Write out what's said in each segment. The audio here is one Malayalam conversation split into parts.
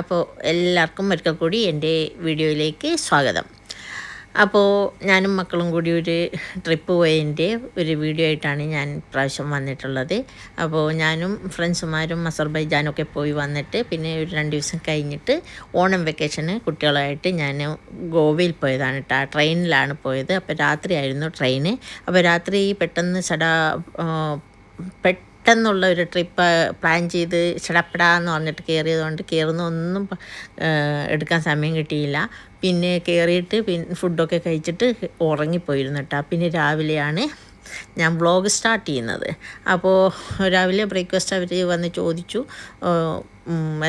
അപ്പോൾ എല്ലാവർക്കും ഒരിക്കൽ കൂടി എന്റെ വീഡിയോയിലേക്ക് സ്വാഗതം. അപ്പോൾ ഞാനും മക്കളും കൂടി ഒരു ട്രിപ്പ് പോയതിന്റെ ഒരു വീഡിയോ ആയിട്ടാണ് ഞാൻ പ്രാവശ്യം വന്നിട്ടുള്ളത്. അപ്പോൾ ഞാനും ഫ്രണ്ട്സുമാരും അസർബൈജാനൊക്കെ പോയി വന്നിട്ട് പിന്നെ ഒരു രണ്ട് ദിവസം കഴിഞ്ഞിട്ട് ഓണം വെക്കേഷന് കുട്ടികളായിട്ട് ഞാൻ ഗോവയിൽ പോയതാണ് കേട്ടോ ട്രെയിനിലാണ് പോയത്. അപ്പോൾ രാത്രിയായിരുന്നു ട്രെയിന്. അപ്പോൾ രാത്രി പെട്ടെന്ന് സടാ പെട്ടെന്ന് പെട്ടെന്നുള്ള ഒരു ട്രിപ്പ് പ്ലാൻ ചെയ്ത് ചടപ്പടാന്ന് പറഞ്ഞിട്ട് കയറിയതുകൊണ്ട് കയറുന്ന ഒന്നും എടുക്കാൻ സമയം കിട്ടിയില്ല. പിന്നെ കയറിയിട്ട് പിന്നെ ഫുഡൊക്കെ കഴിച്ചിട്ട് ഉറങ്ങിപ്പോയിരുന്നു കേട്ടോ പിന്നെ രാവിലെയാണ് ഞാൻ വ്ളോഗ് സ്റ്റാർട്ട് ചെയ്യുന്നത്. അപ്പോൾ രാവിലെ ബ്രേക്ക്ഫാസ്റ്റ് അവർ വന്ന് ചോദിച്ചു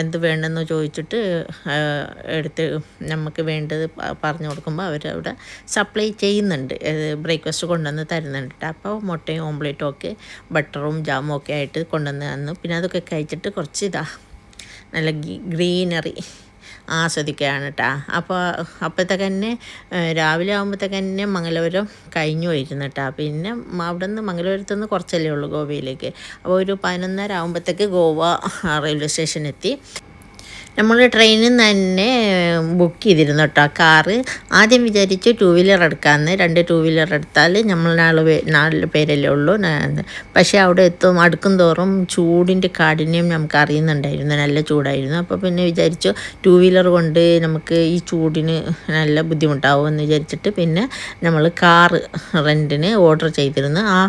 എന്ത് വേണമെന്ന് ചോദിച്ചിട്ട് എടുത്ത് നമുക്ക് വേണ്ടത് പറഞ്ഞു കൊടുക്കുമ്പോൾ അവരവിടെ സപ്ലൈ ചെയ്യുന്നുണ്ട്. ബ്രേക്ക്ഫാസ്റ്റ് കൊണ്ടുവന്ന് തരുന്നുണ്ട് അപ്പോൾ മുട്ടയും ഓംപ്ലേറ്റും ഒക്കെ ബട്ടറും ജാമും ഒക്കെ ആയിട്ട് കൊണ്ടുവന്ന് തന്നു. പിന്നെ അതൊക്കെ കഴിച്ചിട്ട് കുറച്ച് ഇതാ നല്ല ഗ്രീനറി ആസ്വദിക്കുകയാണ് കേട്ടോ അപ്പോൾ അപ്പോഴത്തേക്ക് തന്നെ രാവിലെ ആകുമ്പോഴത്തേക്ക് തന്നെ മംഗലപുരം കഴിഞ്ഞു പോയിരുന്നു കേട്ടോ പിന്നെ അവിടെ നിന്ന് മംഗലപുരത്ത് നിന്ന് കുറച്ചല്ലേ ഉള്ളൂ ഗോവയിലേക്ക്. അപ്പോൾ ഒരു പതിനൊന്നര ആകുമ്പോഴത്തേക്ക് ഗോവ റെയിൽവേ സ്റ്റേഷൻ എത്തി നമ്മൾ ട്രെയിനിൽ നിന്ന് തന്നെ ബുക്ക് ചെയ്തിരുന്നു കേട്ടോ കാറ് ആദ്യം വിചാരിച്ചു ടു വീലർ എടുക്കാമെന്ന് രണ്ട് ടു വീലർ എടുത്താൽ നമ്മൾ നാല് പേ നാല് പേരല്ലേ ഉള്ളൂ. പക്ഷേ അവിടെ എത്തും അടുക്കും തോറും ചൂടിന്റെ കാഠിന്യം നമുക്ക് അറിയുന്നുണ്ടായിരുന്നു. നല്ല ചൂടായിരുന്നു. അപ്പോൾ പിന്നെ വിചാരിച്ചു ടു വീലർ കൊണ്ട് നമുക്ക് ഈ ചൂടിന് നല്ല ബുദ്ധിമുട്ടാവും എന്ന് വിചാരിച്ചിട്ട് പിന്നെ നമ്മൾ കാറ് റെന്റിന് ഓർഡർ ചെയ്തിരുന്നു. ആ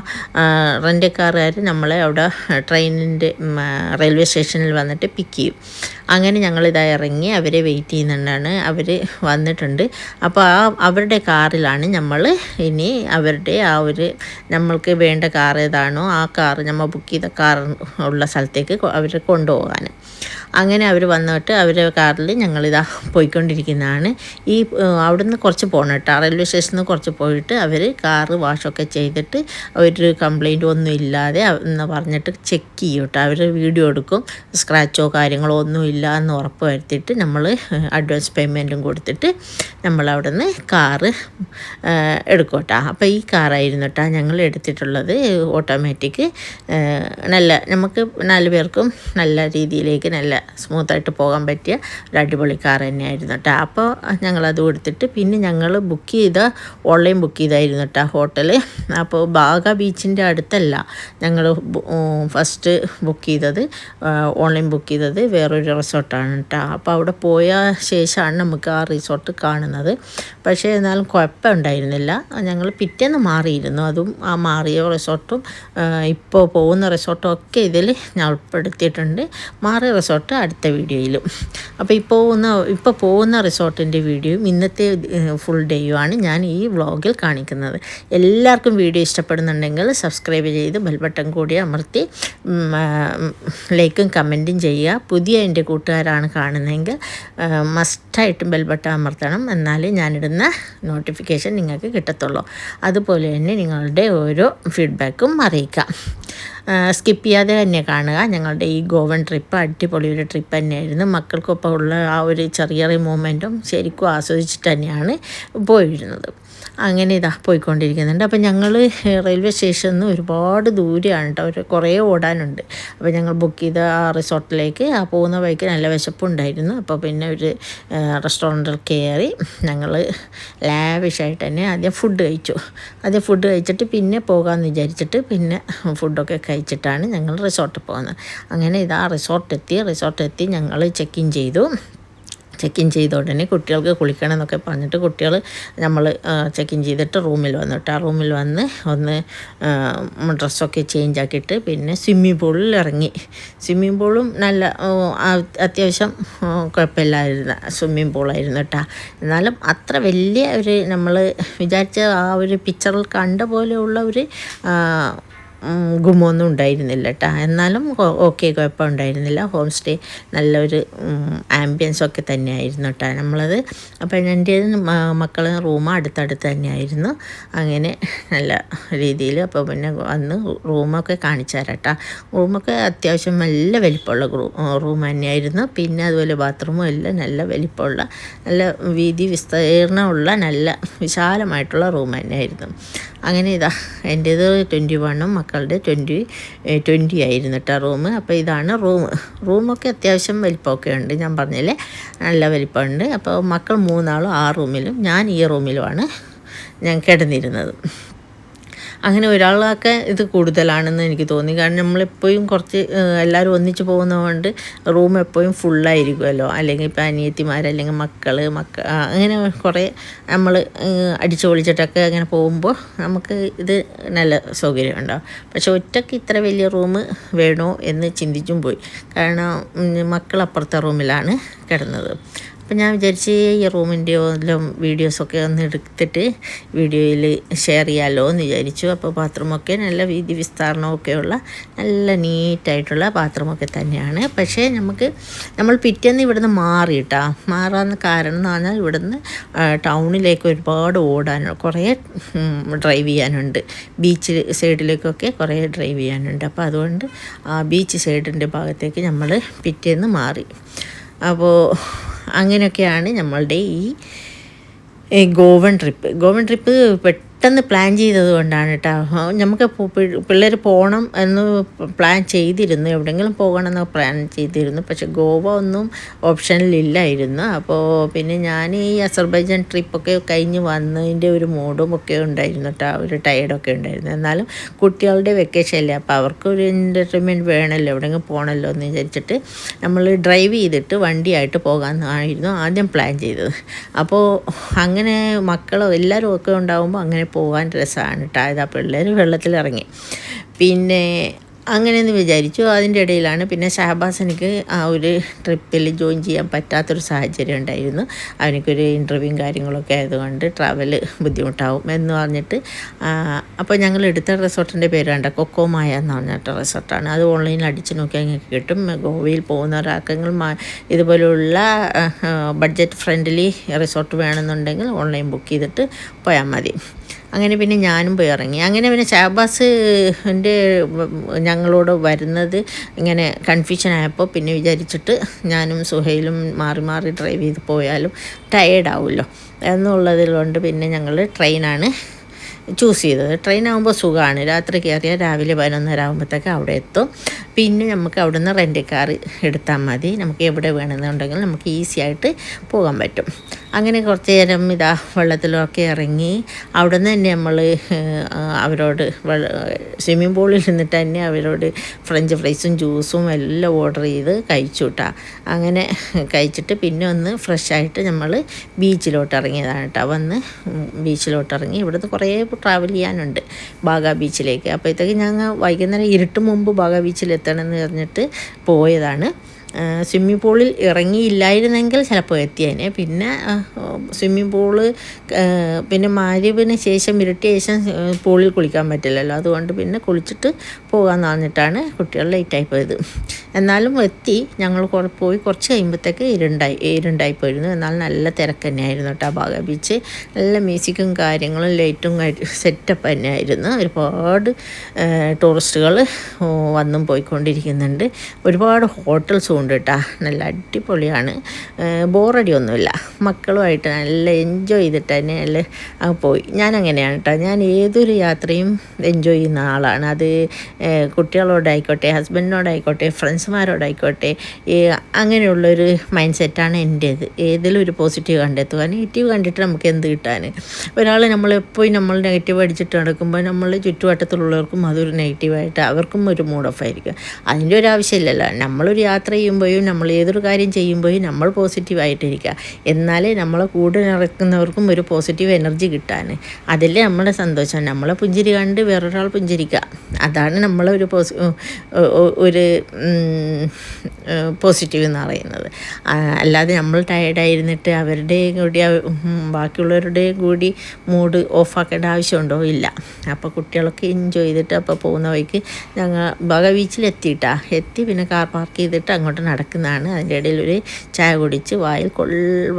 റെന്റ് കാറുകാർ നമ്മളെ അവിടെ ട്രെയിനിന്റെ റെയിൽവേ സ്റ്റേഷനിൽ വന്നിട്ട് പിക്ക് ചെയ്യും. അങ്ങനെ ഞങ്ങളിതാ ഇറങ്ങി അവരെ വെയിറ്റ് ചെയ്യുന്നുണ്ടാണ്. അവർ വന്നിട്ടുണ്ട്. അപ്പോൾ ആ അവരുടെ കാറിലാണ് നമ്മൾ ഇനി അവരുടെ ആ ഒരു നമ്മൾക്ക് വേണ്ട കാർ ഏതാണോ ആ കാർ നമ്മൾ ബുക്ക് ചെയ്ത കാർ ഉള്ള സ്ഥലത്തേക്ക് അവർ കൊണ്ടുപോകാൻ അങ്ങനെ അവർ വന്നിട്ട് അവരുടെ കാറിൽ ഞങ്ങളിതാ പോയിക്കൊണ്ടിരിക്കുന്നതാണ്. ഈ അവിടുന്ന് കുറച്ച് പോകണം കേട്ടോ. റെയിൽവേ സ്റ്റേഷനിൽ നിന്ന് കുറച്ച് പോയിട്ട് അവർ കാറ് വാഷൊക്കെ ചെയ്തിട്ട് ഒരു കംപ്ലൈന്റ് ഒന്നും ഇല്ലാതെ എന്ന് പറഞ്ഞിട്ട് ചെക്ക് ചെയ്യും കേട്ടോ. അവർ വീഡിയോ എടുക്കും. സ്ക്രാച്ചോ കാര്യങ്ങളോ ഒന്നും ഇല്ല എന്ന് ഉറപ്പ് വരുത്തിയിട്ട് നമ്മൾ അഡ്വാൻസ് പേയ്മെന്റും കൊടുത്തിട്ട് നമ്മൾ നിന്ന് കാറ് എടുക്കും കേട്ടോ. അപ്പോൾ ഈ കാറായിരുന്നു കേട്ടോ ഞങ്ങൾ എടുത്തിട്ടുള്ളത്. ഓട്ടോമാറ്റിക് നല്ല നമുക്ക് നാല് പേർക്കും നല്ല രീതിയിലേക്ക് നല്ല സ്മൂത്തായിട്ട് പോകാൻ പറ്റിയ ഒരു അടിപൊളി കാർ തന്നെയായിരുന്നു കേട്ടോ അപ്പോൾ ഞങ്ങളത് കൊടുത്തിട്ട് പിന്നെ ഞങ്ങൾ ബുക്ക് ചെയ്ത ഓൺലൈൻ ബുക്ക് ചെയ്തായിരുന്നു കേട്ടോ ഹോട്ടൽ അപ്പോൾ ബാഗ ബീച്ചിന്റെ അടുത്തല്ല ഞങ്ങൾ ഫസ്റ്റ് ബുക്ക് ചെയ്തത് ഓൺലൈൻ ബുക്ക് ചെയ്തത് വേറൊരു റിസോർട്ടാണ് കേട്ടോ അപ്പോൾ അവിടെ പോയ ശേഷമാണ് നമുക്ക് ആ റിസോർട്ട് കാണുന്നത്. പക്ഷേ എന്നാലും കുഴപ്പമുണ്ടായിരുന്നില്ല. ഞങ്ങൾ പിറ്റേന്ന് മാറിയിരുന്നു. അതും ആ മാറിയ റിസോർട്ടും ഇപ്പോൾ പോകുന്ന റിസോർട്ടും ഒക്കെ ഇതിൽ ഞാൻ ഉൾപ്പെടുത്തിയിട്ടുണ്ട്. മാറിയ റിസോർട്ട് അടുത്ത വീഡിയോയിലും. അപ്പോൾ ഇപ്പോൾ പോകുന്ന ഇപ്പോൾ പോകുന്ന റിസോർട്ടിന്റെ വീഡിയോയും ഇന്നത്തെ ഫുൾ ഡേയുമാണ് ഞാൻ ഈ വ്ളോഗിൽ കാണിക്കുന്നത്. എല്ലാവർക്കും വീഡിയോ ഇഷ്ടപ്പെടുന്നുണ്ടെങ്കിൽ സബ്സ്ക്രൈബ് ചെയ്ത് ബെൽ ബട്ടൺ കൂടി അമർത്തി ലൈക്കും കമന്റും ചെയ്യുക. പുതിയ എന്റെ കൂട്ടുകാരാണ് കാണുന്നതെങ്കിൽ മസ്റ്റായിട്ടും ബെൽ ബട്ടൺ അമർത്തണം. എന്നാലേ ഞാനിടുന്ന നോട്ടിഫിക്കേഷൻ നിങ്ങൾക്ക് കിട്ടത്തുള്ളൂ. അതുപോലെ തന്നെ നിങ്ങളുടെ ഓരോ ഫീഡ്ബാക്കും അറിയിക്കാം. സ്കിപ്പ് ചെയ്യാതെ തന്നെ കാണുക. ഞങ്ങളുടെ ഈ ഗോവൻ ട്രിപ്പ് അടിപൊളി ഒരു ട്രിപ്പ് തന്നെയായിരുന്നു. മക്കൾക്കൊപ്പം ഉള്ള ആ ഒരു ചെറിയ ചെറിയ മൂമെന്റും ശരിക്കും ആസ്വദിച്ചിട്ട് തന്നെയാണ് പോയിരുന്നത്. അങ്ങനെ ഇതാ പോയിക്കൊണ്ടിരിക്കുന്നുണ്ട്. അപ്പം ഞങ്ങൾ റെയിൽവേ സ്റ്റേഷനിൽ നിന്ന് ഒരുപാട് ദൂരെയാണ് കേട്ടോ ഒരു കുറേ ഓടാനുണ്ട്. അപ്പോൾ ഞങ്ങൾ ബുക്ക് ചെയ്ത ആ റിസോർട്ടിലേക്ക് ആ പോകുന്ന വഴിക്ക് നല്ല വിശപ്പുണ്ടായിരുന്നു. അപ്പോൾ പിന്നെ ഒരു റെസ്റ്റോറന്റിൽ കയറി ഞങ്ങൾ ലാവിഷായിട്ട് തന്നെ ആദ്യം ഫുഡ് കഴിച്ചു. ആദ്യം ഫുഡ് കഴിച്ചിട്ട് പിന്നെ പോകാമെന്ന് വിചാരിച്ചിട്ട് പിന്നെ ഫുഡൊക്കെ കഴിച്ചിട്ടാണ് ഞങ്ങൾ റിസോർട്ടിൽ പോകുന്നത്. അങ്ങനെ ഇതാ റിസോർട്ടെത്തി. റിസോർട്ടെത്തി ഞങ്ങൾ ചെക്ക് ഇൻ ചെയ്തു. ചെക്ക് ഇൻ ചെയ്ത ഉടനെ കുട്ടികൾക്ക് കുളിക്കണം എന്നൊക്കെ പറഞ്ഞിട്ട് കുട്ടികൾ നമ്മൾ ചെക്ക് ഇൻ ചെയ്തിട്ട് റൂമിൽ വന്നിട്ട് ആ റൂമിൽ വന്ന് ഒന്ന് ഡ്രസ്സൊക്കെ ചേഞ്ച് ആക്കിയിട്ട് പിന്നെ സ്വിമ്മിംഗ് പൂളിൽ ഇറങ്ങി. സ്വിമ്മിംഗ് പൂളും നല്ല അത്യാവശ്യം കുഴപ്പമില്ലായിരുന്ന സ്വിമ്മിംഗ് പൂളായിരുന്നു കേട്ടോ. എന്നാലും അത്ര വലിയ ഒരു നമ്മൾ വിചാരിച്ച ആ ഒരു പിക്ചറിൽ കണ്ട പോലെയുള്ള ഒരു ഗുമൊന്നും ഉണ്ടായിരുന്നില്ല കേട്ടോ എന്നാലും ഓക്കെ കുഴപ്പം ഉണ്ടായിരുന്നില്ല ഹോം സ്റ്റേ നല്ലൊരു ആംബിയൻസ് ഒക്കെ തന്നെയായിരുന്നു കേട്ടോ നമ്മളത് അപ്പം എന്റെ മക്കൾ റൂം അടുത്തടുത്ത് തന്നെയായിരുന്നു. അങ്ങനെ നല്ല രീതിയിൽ അപ്പോൾ പിന്നെ അന്ന് റൂമൊക്കെ കാണിച്ചു തരാം കേട്ടോ റൂമൊക്കെ അത്യാവശ്യം നല്ല വലിപ്പമുള്ള റൂം തന്നെയായിരുന്നു. പിന്നെ അതുപോലെ ബാത്റൂമും എല്ലാം നല്ല വലിപ്പമുള്ള നല്ല വീതി വിസ്തീർണമുള്ള നല്ല വിശാലമായിട്ടുള്ള റൂം തന്നെയായിരുന്നു. അങ്ങനെ ഇതാ എന്റേത് ട്വന്റി വണ്ണും മക്കളുടെ ട്വന്റി ട്വന്റി ആയിരുന്നു കേട്ടോ റൂം അപ്പോൾ ഇതാണ് റൂം റൂമൊക്കെ അത്യാവശ്യം വലിപ്പമൊക്കെ ഉണ്ട് ഞാൻ പറഞ്ഞില്ലേ? നല്ല വലിപ്പമുണ്ട്. അപ്പോൾ മക്കൾ മൂന്നാളും ആ റൂമിലും ഞാൻ ഈ റൂമിലുമാണ് ഞാൻ കിടന്നിരുന്നത്. അങ്ങനെ ഒരാളൊക്കെ ഇത് കൂടുതലാണെന്ന് എനിക്ക് തോന്നി. കാരണം നമ്മളെപ്പോഴും കുറച്ച് എല്ലാവരും ഒന്നിച്ച് പോകുന്നതുകൊണ്ട് റൂം എപ്പോഴും ഫുള്ളായിരിക്കുമല്ലോ. അല്ലെങ്കിൽ ഇപ്പം അനിയത്തിമാർ അല്ലെങ്കിൽ മക്കൾ മക്ക അങ്ങനെ കുറേ നമ്മൾ അടിച്ചു പൊളിച്ചിട്ടൊക്കെ അങ്ങനെ പോകുമ്പോൾ നമുക്ക് ഇത് നല്ല സൗകര്യം ഉണ്ടാവും. പക്ഷെ ഒറ്റയ്ക്ക് ഇത്ര വലിയ റൂം വേണോ എന്ന് ചിന്തിച്ചും പോയി. കാരണം മക്കൾ അപ്പുറത്തെ റൂമിലാണ് കിടന്നത്. അപ്പം ഞാൻ വിചാരിച്ച് ഈ റൂമിന്റെ എല്ലാം വീഡിയോസൊക്കെ ഒന്ന് എടുത്തിട്ട് വീഡിയോയിൽ ഷെയർ ചെയ്യാമല്ലോ എന്ന് വിചാരിച്ചു. അപ്പോൾ ബാത്റൂമൊക്കെ നല്ല വീതി വിസ്താരണമൊക്കെയുള്ള നല്ല നീറ്റായിട്ടുള്ള ബാത്റൂമൊക്കെ തന്നെയാണ്. പക്ഷേ നമുക്ക് നമ്മൾ പിറ്റേന്ന് ഇവിടുന്ന് മാറിയിട്ടാ മാറാൻ കാരണം എന്ന് പറഞ്ഞാൽ ഇവിടുന്ന് ടൗണിലേക്ക് ഒരുപാട് ഓടാനുള്ള കുറേ ഡ്രൈവ് ചെയ്യാനുണ്ട്. ബീച്ച് സൈഡിലേക്കൊക്കെ കുറേ ഡ്രൈവ് ചെയ്യാനുണ്ട്. അപ്പോൾ അതുകൊണ്ട് ആ ബീച്ച് സൈഡിന്റെ ഭാഗത്തേക്ക് നമ്മൾ പിറ്റേന്ന് മാറി. അപ്പോൾ അങ്ങനെയൊക്കെയാണ് നമ്മളുടെ ഈ ഗോവൻ ട്രിപ്പ്. ഗോവൻ ട്രിപ്പ് പെട്ടെന്ന് പ്ലാൻ ചെയ്തത് കൊണ്ടാണ് കേട്ടോ നമുക്ക് പിള്ളേർ പോകണം എന്ന് പ്ലാൻ ചെയ്തിരുന്നു. എവിടെയെങ്കിലും പോകണം എന്ന് പ്ലാൻ ചെയ്തിരുന്നു. പക്ഷെ ഗോവ ഒന്നും ഓപ്ഷനിലില്ലായിരുന്നു അപ്പോൾ പിന്നെ ഞാൻ ഈ അസർബൈജാൻ ട്രിപ്പൊക്കെ കഴിഞ്ഞ് വന്നതിന്റെ ഒരു മൂഡും ഒക്കെ ഉണ്ടായിരുന്നു കേട്ടോ ഒരു ടയർഡൊക്കെ ഉണ്ടായിരുന്നു. എന്നാലും കുട്ടികളുടെ വെക്കേഷൻ അല്ലേ? അപ്പോൾ അവർക്ക് ഒരു എന്റർടൈൻമെന്റ് വേണമല്ലോ എവിടെയെങ്കിലും പോകണമല്ലോ എന്ന് വിചാരിച്ചിട്ട് നമ്മൾ ഡ്രൈവ് ചെയ്തിട്ട് വണ്ടിയായിട്ട് പോകാമെന്നായിരുന്നു ആദ്യം പ്ലാൻ ചെയ്തത്. അപ്പോൾ അങ്ങനെ മക്കളോ എല്ലാവരും ഒക്കെ ഉണ്ടാകുമ്പോൾ അങ്ങനെ പോകാൻ രസമാണ് കേട്ടോ ഇതാ പിള്ളേർ വെള്ളത്തിലിറങ്ങി. പിന്നെ അങ്ങനെയെന്ന് വിചാരിച്ചു. അതിന്റെ ഇടയിലാണ് പിന്നെ ഷഹബാസ് ആ ഒരു ട്രിപ്പിൽ ജോയിൻ ചെയ്യാൻ പറ്റാത്തൊരു സാഹചര്യം ഉണ്ടായിരുന്നു. അവനക്കൊരു ഇന്റർവ്യൂവും കാര്യങ്ങളൊക്കെ ആയതുകൊണ്ട് ട്രാവൽ ബുദ്ധിമുട്ടാവും എന്ന് പറഞ്ഞിട്ട് അപ്പോൾ ഞങ്ങൾ എടുത്ത റിസോർട്ടിന്റെ പേര് കണ്ട കൊക്കോമായ എന്ന് പറഞ്ഞിട്ട് റിസോർട്ടാണ്. അത് ഓൺലൈനിൽ അടിച്ചു നോക്കിയാൽ നിങ്ങൾക്ക് കിട്ടും. ഗോവയിൽ പോകുന്ന ഒരാൾക്കെങ്കിൽ ഇതുപോലെയുള്ള ബഡ്ജറ്റ് ഫ്രണ്ട്ലി റിസോർട്ട് വേണമെന്നുണ്ടെങ്കിൽ ഓൺലൈൻ ബുക്ക് ചെയ്തിട്ട് പോയാൽ മതി. അങ്ങനെ പിന്നെ ഞാനും പോയി ഇറങ്ങി. അങ്ങനെ പിന്നെ ഷാബാസ് എന്റെ ഞങ്ങളോട് വരുന്നത് ഇങ്ങനെ കൺഫ്യൂഷൻ ആയപ്പോൾ പിന്നെ വിചാരിച്ചിട്ട് ഞാനും സുഹൈലും മാറി മാറി ഡ്രൈവ് ചെയ്ത് പോയാലും ടയേർഡാവുമല്ലോ എന്നുള്ളതിൽ കൊണ്ട് പിന്നെ ഞങ്ങൾ ട്രെയിനാണ് ചൂസ് ചെയ്തത്. ട്രെയിനാകുമ്പോൾ സുഖമാണ്. രാത്രി കയറിയാൽ രാവിലെ പതിനൊന്നര ആകുമ്പോഴത്തേക്ക് അവിടെ എത്തും. പിന്നെ നമുക്ക് അവിടുന്ന് റെന്റ് കാർ എടുത്താൽ മതി. നമുക്ക് എവിടെ വേണമെന്നുണ്ടെങ്കിൽ നമുക്ക് ഈസി ആയിട്ട് പോകാൻ പറ്റും. അങ്ങനെ കുറച്ച് നേരം ഇതാ വെള്ളത്തിലൊക്കെ ഇറങ്ങി അവിടെ നിന്ന് തന്നെ നമ്മൾ അവരോട് സ്വിമ്മിംഗ് പൂളിൽ നിന്നിട്ട് തന്നെ അവരോട് ഫ്രഞ്ച് ഫ്രൈസും ജ്യൂസും എല്ലാം ഓർഡർ ചെയ്ത് കഴിച്ചു കേട്ടോ അങ്ങനെ കഴിച്ചിട്ട് പിന്നെ ഒന്ന് ഫ്രഷ് ആയിട്ട് നമ്മൾ ബീച്ചിലോട്ട് ഇറങ്ങിയതാണ് കേട്ടോ വന്ന് ബീച്ചിലോട്ട് ഇറങ്ങി ഇവിടുന്ന് കുറേ ട്രാവൽ ചെയ്യാനുണ്ട്. ബാഗ ബീച്ചിലേക്ക് അപ്പോഴത്തേക്ക് ഞങ്ങൾ വൈകുന്നേരം ഇരുട്ട് മുമ്പ് ബാഗ ബീച്ചിൽ എത്തണം എന്ന് പറഞ്ഞിട്ട് പോയതാണ്. സ്വിമ്മിംഗ് പൂളിൽ ഇറങ്ങിയില്ലായിരുന്നെങ്കിൽ ചിലപ്പോൾ എത്തിയേനെ. പിന്നെ സ്വിമ്മിംഗ് പൂൾ പിന്നെ മാരിവിന് ശേഷം ഇരുട്ടിയ ശേഷം പൂളിൽ കുളിക്കാൻ പറ്റില്ലല്ലോ. അതുകൊണ്ട് പിന്നെ കുളിച്ചിട്ട് പോകാമെന്ന് പറഞ്ഞിട്ടാണ് കുട്ടികൾ ലേറ്റായി പോയത്. എന്നാലും എത്തി. ഞങ്ങൾ പോയി കുറച്ച് കഴിയുമ്പോഴത്തേക്ക് ഇരുണ്ടായി ഇരുണ്ടായി പോയിരുന്നു. എന്നാൽ നല്ല തിരക്ക് തന്നെയായിരുന്നു കേട്ടോ ബാഗ ബീച്ച് നല്ല മ്യൂസിക്കും കാര്യങ്ങളും ലൈറ്റും സെറ്റപ്പ് തന്നെയായിരുന്നു. ഒരുപാട് ടൂറിസ്റ്റുകൾ വന്നും പോയിക്കൊണ്ടിരിക്കുന്നുണ്ട്. ഒരുപാട് ഹോട്ടൽസും ഉണ്ട് കേട്ടോ. നല്ല അടിപൊളിയാണ്. ബോറടി ഒന്നുമില്ല മക്കളുമായിട്ട് നല്ല എൻജോയ് ചെയ്തിട്ട് തന്നെ നല്ല പോയി. ഞാൻ അങ്ങനെയാണ് കേട്ടോ. ഞാൻ ഏതൊരു യാത്രയും എൻജോയ് ചെയ്യുന്ന ആളാണ്. അത് കുട്ടികളോടായിക്കോട്ടെ ഹസ്ബൻഡിനോടായിക്കോട്ടെ ഫ്രണ്ട്സുമാരോടായിക്കോട്ടെ അങ്ങനെയുള്ളൊരു മൈൻഡ് സെറ്റാണ് എന്റേത്. ഏതെങ്കിലും ഒരു പോസിറ്റീവ് കണ്ടെത്തുക. നെഗറ്റീവ് കണ്ടിട്ട് നമുക്ക് എന്ത് കിട്ടാൻ? ഒരാൾ നമ്മളെപ്പോഴും നമ്മൾ നെഗറ്റീവ് അടിച്ചിട്ട് നടക്കുമ്പോൾ നമ്മൾ ചുറ്റുവട്ടത്തിലുള്ളവർക്കും അതൊരു നെഗറ്റീവായിട്ട് അവർക്കും ഒരു മൂഡ് ഓഫ് ആയിരിക്കും. അതിന്റെ ഒരു ആവശ്യമില്ലല്ലോ. നമ്മളൊരു യാത്ര ചെയ്യുമ്പോൾ ചെയ്യുമ്പോഴും നമ്മൾ ഏതൊരു കാര്യം ചെയ്യുമ്പോഴും നമ്മൾ പോസിറ്റീവായിട്ടിരിക്കുക എന്നാലേ നമ്മളെ കൂടെ നടക്കുന്നവർക്കും ഒരു പോസിറ്റീവ് എനർജി കിട്ടാൻ അതല്ലേ നമ്മുടെ സന്തോഷം. നമ്മളെ പുഞ്ചിരി കണ്ട് വേറൊരാൾ പുഞ്ചിരിക്കുക. അതാണ് നമ്മളെ ഒരു പോസി ഒരു പോസിറ്റീവ് എന്ന് പറയുന്നത്. അല്ലാതെ നമ്മൾ ടയർഡായിരുന്നിട്ട് അവരുടെയും കൂടി ബാക്കിയുള്ളവരുടെയും കൂടി മൂഡ് ഓഫാക്കേണ്ട ആവശ്യമുണ്ടോ? ഇല്ല. അപ്പോൾ കുട്ടികളൊക്കെ എൻജോയ് ചെയ്തിട്ട് അപ്പോൾ പോകുന്ന വഴിക്ക് ഞങ്ങൾ ബഗ ബീച്ചിലെത്തിയിട്ടാ എത്തി പിന്നെ കാർ പാർക്ക് ചെയ്തിട്ട് അങ്ങോട്ട് നടക്കുന്നതാണ്. അതിന്റെ ഇടയിൽ ഒരു ചായ കുടിച്ച് വായിൽ കൊൾ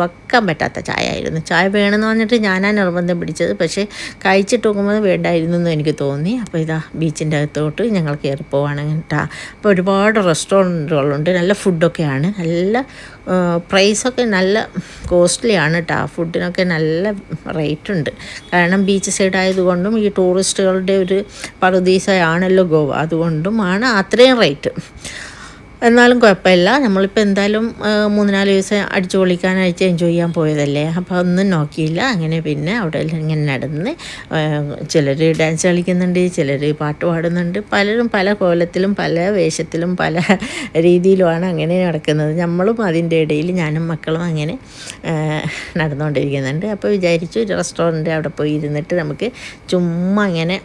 വക്കാൻ പറ്റാത്ത ചായ ആയിരുന്നു ചായ വേണമെന്ന് പറഞ്ഞിട്ട് ഞാനാ നിർബന്ധം പിടിച്ചത്. പക്ഷേ കഴിച്ചിട്ട് നോക്കുമ്പോൾ വേണ്ടായിരുന്നു എന്ന് എനിക്ക് തോന്നി. അപ്പോൾ ഇതാ ബീച്ചിന്റെ അകത്തോട്ട് ഞങ്ങൾ കയറി പോവാണ് കേട്ടോ. അപ്പോൾ ഒരുപാട് റെസ്റ്റോറന്റുകളുണ്ട്. നല്ല ഫുഡൊക്കെയാണ്. നല്ല പ്രൈസൊക്കെ നല്ല കോസ്റ്റ്ലിയാണ് കേട്ടോ. ഫുഡിനൊക്കെ നല്ല റേറ്റ് ഉണ്ട് കാരണം ബീച്ച് സൈഡ് ആയതുകൊണ്ടും ഈ ടൂറിസ്റ്റുകളുടെ ഒരു പറുദീസയാണല്ലോ ഗോവ. അതുകൊണ്ടുമാണ് അത്രയും റേറ്റ്. എന്നാലും കുഴപ്പമില്ല. നമ്മളിപ്പോൾ എന്തായാലും മൂന്ന് നാല് ദിവസം അടിച്ചു പൊളിക്കാനായിട്ട് എൻജോയ് ചെയ്യാൻ പോയതല്ലേ? അപ്പോൾ ഒന്നും നോക്കിയില്ല. അങ്ങനെ പിന്നെ അവിടെ ഇങ്ങനെ നടന്ന് ചിലർ ഡാൻസ് കളിക്കുന്നുണ്ട് ചിലർ പാട്ട് പാടുന്നുണ്ട്. പലരും പല കോലത്തിലും പല വേഷത്തിലും പല രീതിയിലുമാണ് അങ്ങനെ നടക്കുന്നത്. നമ്മളും അതിന്റെ ഇടയിൽ ഞാനും മക്കളും അങ്ങനെ നടന്നുകൊണ്ടിരിക്കുന്നുണ്ട്. അപ്പോൾ വിചാരിച്ചു റെസ്റ്റോറന്റ് അവിടെ പോയി ഇരുന്നിട്ട് നമുക്ക് ചുമ്മാ അങ്ങനെ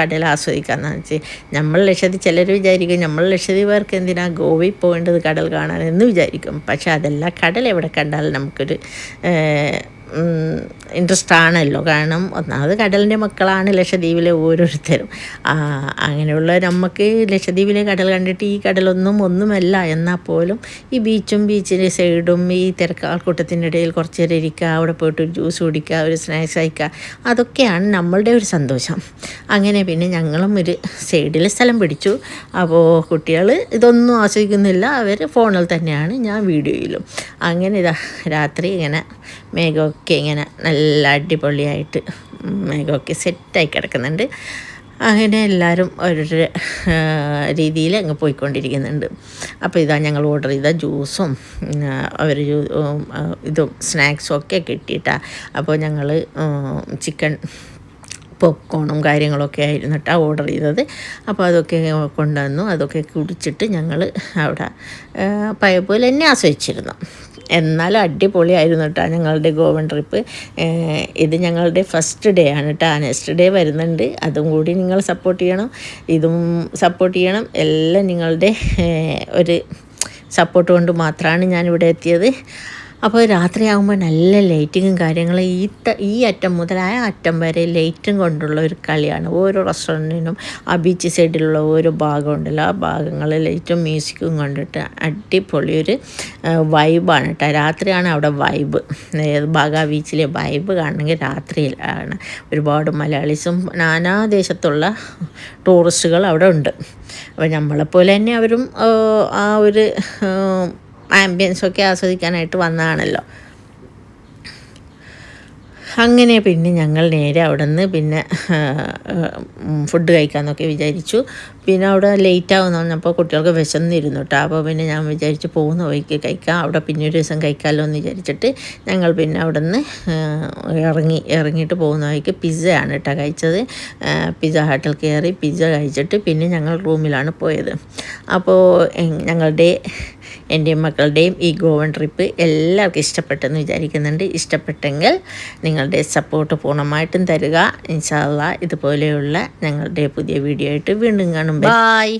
കടൽ ആസ്വദിക്കാമെന്ന് വെച്ച്. നമ്മൾ ലക്ഷദ്വീപ് ചിലർ വിചാരിക്കും നമ്മൾ ലക്ഷദ്വീപുകാർക്ക് എന്തിനാ ഗോവയിൽ പോകേണ്ടത് കടൽ കാണാൻ എന്ന് വിചാരിക്കും. പക്ഷെ അതല്ല കടൽ എവിടെ കണ്ടാലും നമുക്കൊരു ഇൻട്രസ്റ്റ് ആണല്ലോ. കാരണം ഒന്നാമത് കടലിന്റെ മക്കളാണ് ലക്ഷദ്വീപിലെ ഓരോരുത്തരും. അങ്ങനെയുള്ള നമുക്ക് ലക്ഷദ്വീപിലെ കടൽ കണ്ടിട്ട് ഈ കടലൊന്നും ഒന്നുമല്ല. എന്നാൽ പോലും ഈ ബീച്ചും ബീച്ചിന്റെ സൈഡും ഈ തിരക്കാൾക്കൂട്ടത്തിന്റെ ഇടയിൽ കുറച്ച് നേരം ഇരിക്കുക അവിടെ പോയിട്ട് ഒരു ജ്യൂസ് കുടിക്കുക ഒരു സ്നാക്സ് കഴിക്കുക അതൊക്കെയാണ് നമ്മളുടെ ഒരു സന്തോഷം. അങ്ങനെ പിന്നെ ഞങ്ങളും ഒരു സൈഡിൽ സ്ഥലം പിടിച്ചു. അപ്പോൾ കുട്ടികൾ ഇതൊന്നും ആസ്വദിക്കുന്നില്ല. അവർ ഫോണിൽ തന്നെയാണ് ഞാൻ വീഡിയോയിലും. അങ്ങനെ ഇതാ രാത്രി ഇങ്ങനെ മേഘമൊക്കെ ഇങ്ങനെ നല്ല അടിപൊളിയായിട്ട് മേഘമൊക്കെ സെറ്റായി കിടക്കുന്നുണ്ട്. അങ്ങനെ എല്ലാവരും ഓരോരോ രീതിയിൽ അങ്ങ് പോയിക്കൊണ്ടിരിക്കുന്നുണ്ട്. അപ്പോൾ ഇതാ ഞങ്ങൾ ഓർഡർ ചെയ്ത ജ്യൂസും അവർ ഇതും സ്നാക്സും ഒക്കെ കിട്ടിയിട്ടാണ് അപ്പോൾ ഞങ്ങൾ ചിക്കൻ പോപ്കോണും കാര്യങ്ങളൊക്കെ ആയിരുന്നു കേട്ടോ ഓർഡർ ചെയ്തത്. അപ്പോൾ അതൊക്കെ കൊണ്ടുവന്നു. അതൊക്കെ കുടിച്ചിട്ട് ഞങ്ങൾ അവിടെ ആ, തന്നെ ആസ്വദിച്ചിരുന്നു. എന്നാലും അടിപൊളിയായിരുന്നു കേട്ടോ ഞങ്ങളുടെ ഗോവൻ ട്രിപ്പ്. ഇത് ഞങ്ങളുടെ ഫസ്റ്റ് ഡേ ആണ് കേട്ടോ നെക്സ്റ്റ് ഡേ വരുന്നുണ്ട്. അതും കൂടി നിങ്ങൾ സപ്പോർട്ട് ചെയ്യണം. ഇതും സപ്പോർട്ട് ചെയ്യണം. എല്ലാം നിങ്ങളുടെ ഒരു സപ്പോർട്ട് കൊണ്ട് മാത്രമാണ് ഞാനിവിടെ എത്തിയത്. അപ്പോൾ രാത്രിയാകുമ്പോൾ നല്ല ലൈറ്റിങ്ങും കാര്യങ്ങളും ഈ ഈ അറ്റം മുതൽ ആ അറ്റം വരെ ലൈറ്റും കൊണ്ടുള്ള ഒരു കളിയാണ്. ഓരോ റെസ്റ്റോറന്റിനും ആ ബീച്ച് സൈഡിലുള്ള ഓരോ ഭാഗം ഉണ്ടല്ലോ ആ ഭാഗങ്ങളിൽ ലൈറ്റും മ്യൂസിക്കും കൊണ്ടിട്ട് അടിപൊളി ഒരു വൈബാണ് കേട്ടോ രാത്രിയാണ് അവിടെ വൈബ് ബാഗ ബീച്ചിലെ വൈബ് കാണണമെങ്കിൽ രാത്രിയിലാണ്. ഒരുപാട് മലയാളീസും നാനാ ദേശത്തുള്ള ടൂറിസ്റ്റുകൾ അവിടെ ഉണ്ട്. അപ്പോൾ നമ്മളെപ്പോലെ തന്നെ അവരും ആ ഒരു ആംബിയൻസൊക്കെ ആസ്വദിക്കാനായിട്ട് വന്നതാണല്ലോ. അങ്ങനെ പിന്നെ ഞങ്ങൾ നേരെ അവിടെ നിന്ന് പിന്നെ ഫുഡ് കഴിക്കാമെന്നൊക്കെ വിചാരിച്ചു. പിന്നെ അവിടെ ലേറ്റ് ആവുമെന്ന് പറഞ്ഞപ്പോൾ കുട്ടികൾക്ക് വിശന്നിരുന്നു കേട്ടോ അപ്പോൾ പിന്നെ ഞാൻ വിചാരിച്ചു പോകുന്ന വഴിക്ക് കഴിക്കാം. അവിടെ പിന്നെ ഒരു ദിവസം കഴിക്കാമല്ലോ എന്ന് വിചാരിച്ചിട്ട് ഞങ്ങൾ പിന്നെ അവിടെ നിന്ന് ഇറങ്ങി ഇറങ്ങിയിട്ട് പോകുന്ന വഴിക്ക് പിസ്സയാണ് കേട്ടോ കഴിച്ചത്. പിസ്സ ഹോട്ടൽ കയറി പിസ്സ കഴിച്ചിട്ട് പിന്നെ ഞങ്ങൾ റൂമിലാണ് പോയത്. അപ്പോൾ ഞങ്ങളുടെ എന്റെയും മക്കളുടെയും ഈ ഗോവൻ ട്രിപ്പ് എല്ലാവർക്കും ഇഷ്ടപ്പെട്ടെന്ന് വിചാരിക്കുന്നുണ്ട്. ഇഷ്ടപ്പെട്ടെങ്കിൽ നിങ്ങളുടെ സപ്പോർട്ട് പൂർണമായിട്ടും തരിക. ഇൻഷാല്ല ഇതുപോലെയുള്ള ഞങ്ങളുടെ പുതിയ വീഡിയോ ആയിട്ട് വീണ്ടും കാണും. ബായ്